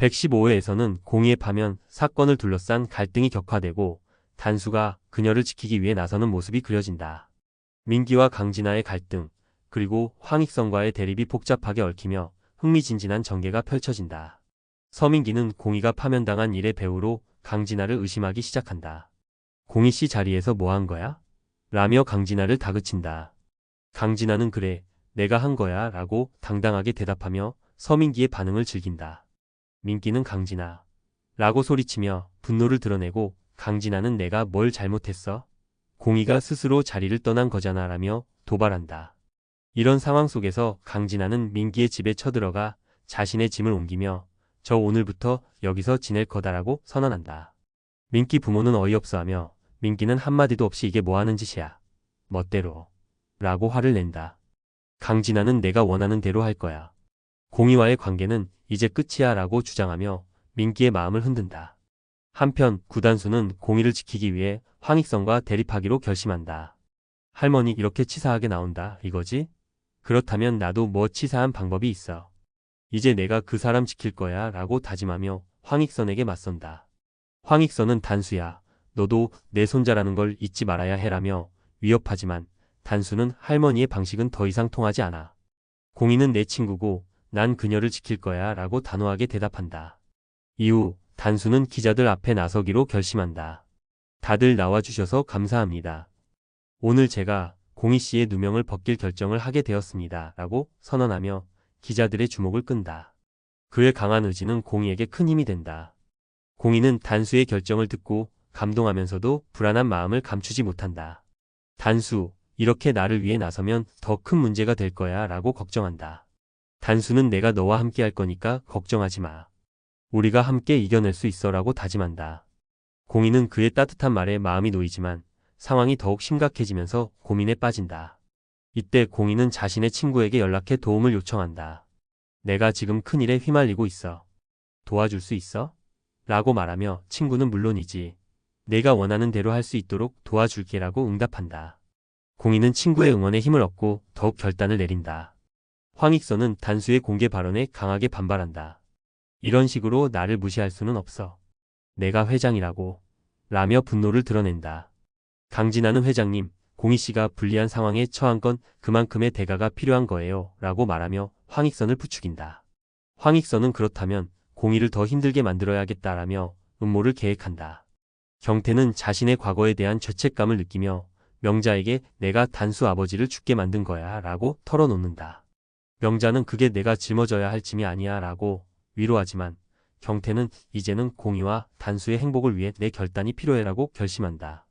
115회에서는 공의의 파면 사건을 둘러싼 갈등이 격화되고 단수가 그녀를 지키기 위해 나서는 모습이 그려진다. 민기와 강진아의 갈등, 그리고 황익성과의 대립이 복잡하게 얽히며 흥미진진한 전개가 펼쳐진다. 서민기는 공의가 파면당한 일의 배우로 강진아를 의심하기 시작한다. 공희 씨 자리에서 뭐 한 거야? 라며 강진아를 다그친다. 강진아는 그래, 내가 한 거야 라고 당당하게 대답하며 서민기의 반응을 즐긴다. 민기는 강진아. 라고 소리치며 분노를 드러내고 강진아는 내가 뭘 잘못했어? 공희가 스스로 자리를 떠난 거잖아 라며 도발한다. 이런 상황 속에서 강진아는 민기의 집에 쳐들어가 자신의 짐을 옮기며 저 오늘부터 여기서 지낼 거다라고 선언한다. 민기 부모는 어이없어 하며 민기는 한마디도 없이 이게 뭐 하는 짓이야. 멋대로. 라고 화를 낸다. 강진아는 내가 원하는 대로 할 거야. 공희와의 관계는 이제 끝이야 라고 주장하며 민기의 마음을 흔든다. 한편 구단수는 공희를 지키기 위해 황익성과 대립하기로 결심한다. 할머니 이렇게 치사하게 나온다 이거지? 그렇다면 나도 뭐 치사한 방법이 있어. 이제 내가 그 사람 지킬 거야 라고 다짐하며 황익선에게 맞선다. 황익선은 단수야. 너도 내 손자라는 걸 잊지 말아야 해라며 위협하지만 단수는 할머니의 방식은 더 이상 통하지 않아. 공희는 내 친구고 난 그녀를 지킬 거야 라고 단호하게 대답한다. 이후 단수는 기자들 앞에 나서기로 결심한다. 다들 나와주셔서 감사합니다. 오늘 제가 공희 씨의 누명을 벗길 결정을 하게 되었습니다. 라고 선언하며 기자들의 주목을 끈다. 그의 강한 의지는 공희에게 큰 힘이 된다. 공희는 단수의 결정을 듣고 감동하면서도 불안한 마음을 감추지 못한다. 단수, 이렇게 나를 위해 나서면 더 큰 문제가 될 거야 라고 걱정한다. 단수는 내가 너와 함께 할 거니까 걱정하지 마. 우리가 함께 이겨낼 수 있어 라고 다짐한다. 공희는 그의 따뜻한 말에 마음이 놓이지만 상황이 더욱 심각해지면서 고민에 빠진다. 이때 공희는 자신의 친구에게 연락해 도움을 요청한다. 내가 지금 큰일에 휘말리고 있어. 도와줄 수 있어? 라고 말하며 친구는 물론이지. 내가 원하는 대로 할 수 있도록 도와줄게 라고 응답한다. 공희는 친구의 응원에 힘을 얻고 더욱 결단을 내린다. 황익선은 단수의 공개 발언에 강하게 반발한다. 이런 식으로 나를 무시할 수는 없어. 내가 회장이라고. 라며 분노를 드러낸다. 강진아는 회장님, 공희 씨가 불리한 상황에 처한 건 그만큼의 대가가 필요한 거예요. 라고 말하며 황익선을 부추긴다. 황익선은 그렇다면 공희를 더 힘들게 만들어야겠다라며 음모를 계획한다. 경태는 자신의 과거에 대한 죄책감을 느끼며 명자에게 내가 단수 아버지를 죽게 만든 거야 라고 털어놓는다. 명자는 그게 내가 짊어져야 할 짐이 아니야 라고 위로하지만 경태는 이제는 공희와 단수의 행복을 위해 내 결단이 필요해라고 결심한다.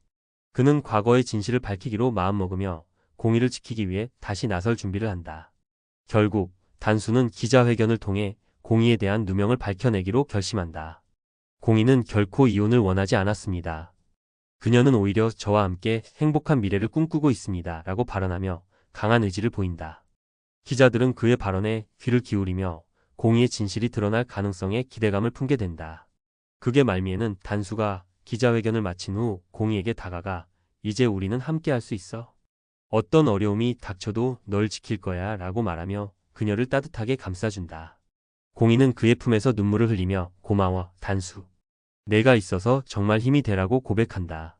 그는 과거의 진실을 밝히기로 마음먹으며 공희를 지키기 위해 다시 나설 준비를 한다. 결국 단수는 기자회견을 통해 공희에 대한 누명을 밝혀내기로 결심한다. 공희는 결코 이혼을 원하지 않았습니다. 그녀는 오히려 저와 함께 행복한 미래를 꿈꾸고 있습니다. 라고 발언하며 강한 의지를 보인다. 기자들은 그의 발언에 귀를 기울이며 공희의 진실이 드러날 가능성에 기대감을 품게 된다. 그게 말미에는 단수가 기자회견을 마친 후 공희에게 다가가 이제 우리는 함께 할 수 있어. 어떤 어려움이 닥쳐도 널 지킬 거야 라고 말하며 그녀를 따뜻하게 감싸준다. 공희는 그의 품에서 눈물을 흘리며 고마워 단수. 내가 있어서 정말 힘이 되라고 고백한다.